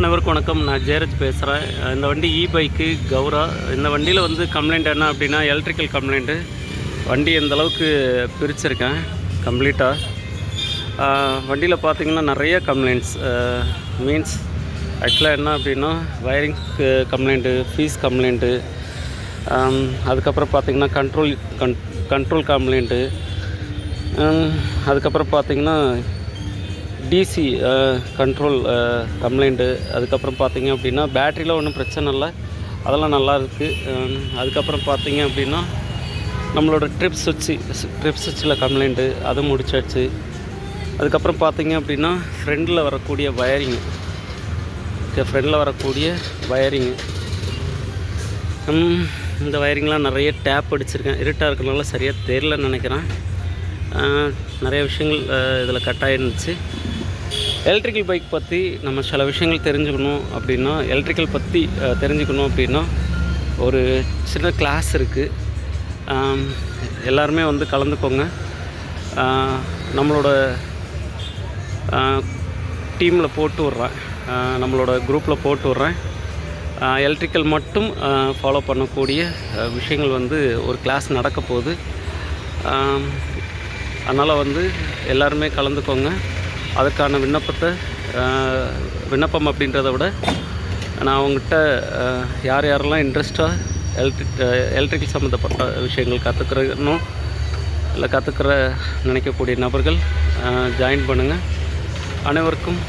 அனைவருக்கும் வணக்கம். நான் ஜெயராஜ் பேசுகிறேன் இந்த வண்டி இ பைக்கு கௌரா இந்த வண்டியில் வந்து கம்ப்ளைண்ட் என்ன அப்படின்னா எலக்ட்ரிக்கல் கம்ப்ளைண்ட்டு வண்டி எந்த அளவுக்கு பிரிச்சிருக்கேன் கம்ப்ளீட்டாக வண்டியில் பார்த்தீங்கன்னா நிறைய கம்ப்ளைண்ட்ஸ் மீன்ஸ் ஆக்சுவலாக என்ன அப்படின்னா வயரிங் கம்ப்ளைண்ட்டு ஃபீஸ் கம்ப்ளைண்ட்டு அதுக்கப்புறம் பார்த்திங்கன்னா கண்ட்ரோல் கன் கண்ட்ரோல் கம்ப்ளைண்ட்டு அதுக்கப்புறம் பார்த்திங்கன்னா டிசி கண்ட்ரோல் கம்ப்ளைண்ட்டு அதுக்கப்புறம் பார்த்தீங்க அப்படின்னா பேட்ரியில் ஒன்றும் பிரச்சனை இல்லை. அதெல்லாம் நல்லா இருக்குது um, அதுக்கப்புறம் பார்த்தீங்க அப்படின்னா நம்மளோட ட்ரிப் சுவிட்சு ட்ரிப் சுவிட்சில் கம்ப்ளைண்ட்டு அது முடிச்சாச்சு. அதுக்கப்புறம் பார்த்தீங்க அப்படின்னா ஃப்ரெண்டில் வரக்கூடிய வயரிங்கு ஓகே ஃப்ரெண்டில் வரக்கூடிய வயரிங்கு இந்த வயரிங்லாம் நிறைய டேப் அடிச்சிருக்கேன். இருட்டாக இருக்கிறனால சரியாக தெரிலன்னு நினைக்கிறேன். நிறைய விஷயங்கள் இதில் கட் இருந்துச்சு எலக்ட்ரிக்கல் பைக் பற்றி நம்ம சில விஷயங்கள் தெரிஞ்சுக்கணும் அப்படின்னா எலக்ட்ரிக்கல் பற்றி தெரிஞ்சுக்கணும் அப்படின்னா ஒரு சின்ன கிளாஸ் இருக்குது எல்லாருமே வந்து கலந்துக்கோங்க. நம்மளோட டீமில் போட்டு விட்றேன். நம்மளோட குரூப்பில் போட்டு விட்றேன். எலக்ட்ரிக்கல் மட்டும் ஃபாலோ பண்ணக்கூடிய விஷயங்கள் வந்து ஒரு கிளாஸ் நடக்க போகுது. அதனால் வந்து எல்லாருமே கலந்துக்கோங்க. அதுக்கான விண்ணப்பத்தை விண்ணப்பம் அப்படின்றத விட நான் அவங்ககிட்ட யார் யாரெல்லாம் இன்ட்ரெஸ்ட்டாக எலக்ட்ரிக் எலக்ட்ரிக்கல் சம்மந்தப்பட்ட விஷயங்கள் கற்றுக்கிறணும் இல்லை கற்றுக்கிற நினைக்கக்கூடிய நபர்கள் ஜாயின் பண்ணுங்கள் அனைவருக்கும்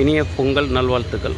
இனிய பொங்கல் நல்வாழ்த்துக்கள்.